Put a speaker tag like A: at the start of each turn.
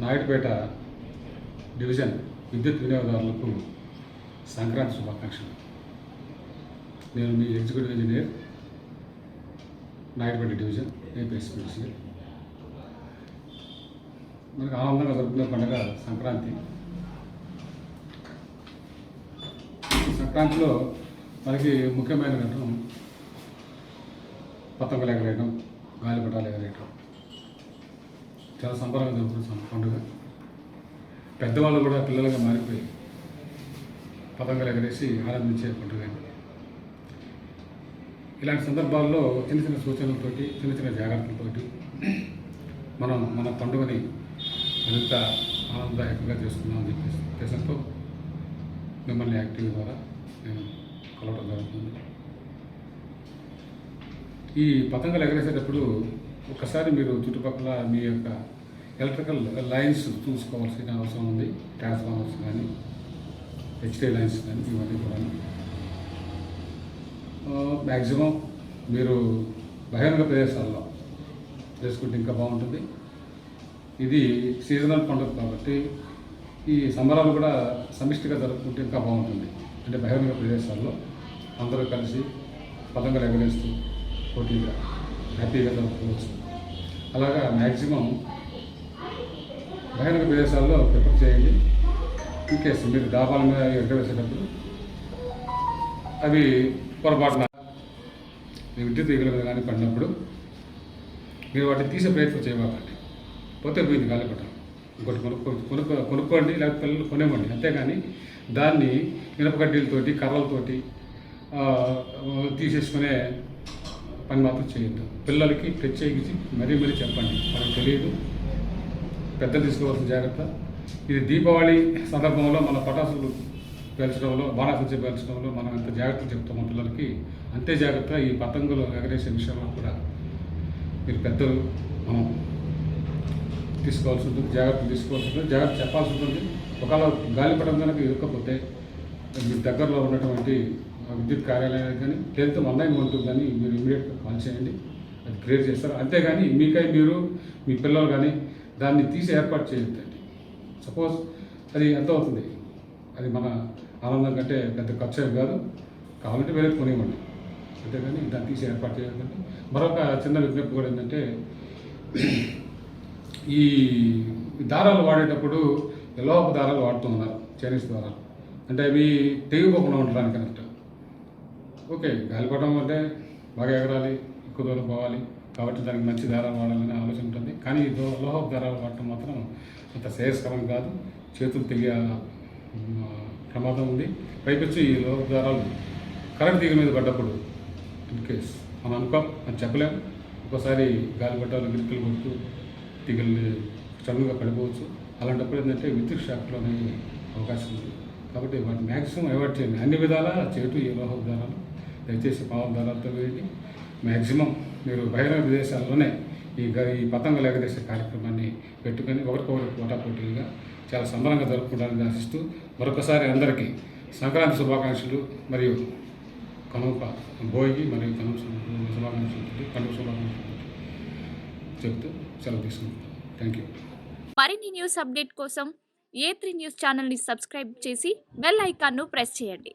A: Naidupeta division విద్యుత్ వినియోగదారులకు సంక్రాంతి శుభాకాంక్షలు. నేను మీ executive engineer Naidupeta division APSPC మనకు ఆనందంగా జరుపుకునే పండుగ సంక్రాంతి. సంక్రాంతిలో మనకి ముఖ్యమైన ఘటన పతంగులు ఎగరేయడం గాలిపటాలు ఎగరేయడం చాలా సంబరంగా జరుగుతున్న పండుగ. పెద్దవాళ్ళు కూడా పిల్లలుగా మారిపోయి పతంగులు ఎగరేసి ఆనందించే పండుగ ఇలాంటి సందర్భాల్లో చిన్న చిన్న సూచనలతోటి చిన్న చిన్న జాగ్రత్తలతోటి మనం మన పండుగని మరింత ఆనందదాయకంగా చేసుకుందామని చెప్పేసి ఉద్దేశంతో మిమ్మల్ని యాక్టివ్ ద్వారా నేను కలవడం జరుగుతుంది. ఈ పతంగులు ఎగరేసేటప్పుడు ఒకసారి మీరు చుట్టుపక్కల మీ యొక్క ఎలక్ట్రికల్ లైన్స్ చూసుకోవాల్సిన అవసరం ఉంది ట్రాన్స్ఫార్మర్స్ కానీ హెచ్డి లైన్స్ కానీ ఇవన్నీ కూడా. మ్యాక్సిమం మీరు బహిరంగ ప్రదేశాల్లో చేసుకుంటే ఇంకా బాగుంటుంది. ఇది సీజనల్ పండుగ కాబట్టి ఈ సంబరాలు కూడా సమిష్టిగా జరుపుకుంటే ఇంకా బాగుంటుంది. అంటే బహిరంగ ప్రదేశాల్లో అందరూ కలిసి పదంగా ఎగరేస్తూ పోటీగా హ్యాపీగా జరుపుకోవచ్చు అలాగా మ్యాక్సిమం బహిరంగ ప్రదేశాల్లో ప్రిఫర్ చేయండి. ఇన్ మీరు డాబాల మీద ఎగరవేసేటప్పుడు అవి పొరపాటున విద్యుత్ తీగల మీద కానీ పడినప్పుడు మీరు వాటిని తీసే ప్రయత్నం చేయబాకండి. పోతే పోయింది గాలిపటం ఇంకోటి కొనుక్కో కొనుక్కో కొనుక్కోండి లేకపోతే పిల్లలు కొనేవ్వండి. అంతేగాని దాన్ని ఇనపకడ్డీలతోటి కర్రలతోటి తీసేసుకునే పని మాత్రం చేయొద్దు. పిల్లలకి ప్రత్యేకించి మరీ మరీ చెప్పండి. మనకు తెలియదు. పెద్దలు తీసుకోవాల్సిన జాగ్రత్త. ఇది దీపావళి సందర్భంలో మన పటాసులు పేల్చడంలో బాణాసంచి పేల్చడంలో మనం ఎంత జాగ్రత్తలు చెప్తామో పిల్లలకి. అంతే జాగ్రత్త ఈ పతంగులు ఎగరేసే విషయంలో కూడా. మీరు పెద్దలు మనం తీసుకోవాల్సి ఉంటుంది జాగ్రత్త తీసుకోవాల్సి ఉంటుంది. జాగ్రత్త చెప్పాల్సి ఉంటుంది. ఒకవేళ గాలిపటం కనుక ఇరుక్కపోతే మీ దగ్గరలో ఉన్నటువంటి విద్యుత్ కార్యాలయానికి కానీ tenth one nine one two కానీ మీరు ఇమీడియట్గా కాల్ చేయండి. అది క్లియర్ చేస్తారు. అంతేగాని మీకై మీరు మీ పిల్లలు కానీ దాన్ని తీసి ఏర్పాటు చేయొద్దండి. సపోజ్ అది ఎంత అవుతుంది అది మన ఆనందం కంటే పెద్ద ఖర్చు ఏం కాదు. కావాలంటే వేరే కొనివ్వండి. అంతేగాని దాన్ని తీసి ఏర్పాటు చేయాలంటే మరొక చిన్న విజ్ఞప్తి కూడా ఏంటంటే ఈ దారాలు వాడేటప్పుడు లోహపు దారాలు వాడుతూ ఉన్నారు. చైనీస్ దారాలు. అంటే అవి తెగిపోకుండా ఉండడానికి అన్నట్టు ఓకే గాలిపటం అంటే బాగా ఎగరాలి ఎక్కువ దూరం పోవాలి. కాబట్టి దానికి మంచి దారాలు వాడాలనే ఆలోచన ఉంటుంది. కానీ లోహపు దారాలు వాడటం మాత్రం అంత శ్రేయస్కరం కాదు. చేతులు తెగే ప్రమాదం ఉంది. పైపొచ్చి ఈ లోహ దారాలు కరెంట్ తీగ మీద పడ్డప్పుడు ఇన్ కేస్ మనం అనుకోం అని చెప్పలేము ఒక్కోసారి గాలిపటాలు గిరికలు కొడుతూ తీగల్ని సడన్గా పడిపోవచ్చు. అలాంటప్పుడు ఏంటంటే విద్యుత్ షాక్లు అవకాశం ఉంది. కాబట్టి వాటి మ్యాక్సిమం అవాయిడ్ చేయండి. అన్ని విధాలా చేటు ఈ లోహపు దారాలు దయచేసి పవన్ దళాలతో వేయండి మ్యాక్సిమం మీరు బహిరంగ ప్రదేశాల్లోనే ఈ ఈ పతంగులు ఎగరేసే కార్యక్రమాన్ని పెట్టుకొని ఒకరికొకరు పోటాపోటీగా చాలా సంబరంగా జరుపుకోవడానికి ఆశిస్తూ మరొకసారి అందరికీ సంక్రాంతి శుభాకాంక్షలు మరియు కనుక భోగి మరియు కనుక శుభాకాంక్షలు కనుప శుభాకాంక్షలు చెప్తూ సెలవు తీసుకుంటాం థ్యాంక్ యూ
B: మరిన్ని న్యూస్ అప్డేట్ కోసం ఏ త్రీ న్యూస్ ఛానల్ని సబ్స్క్రైబ్ చేసి బెల్ ఐకాన్ను ప్రెస్ చేయండి.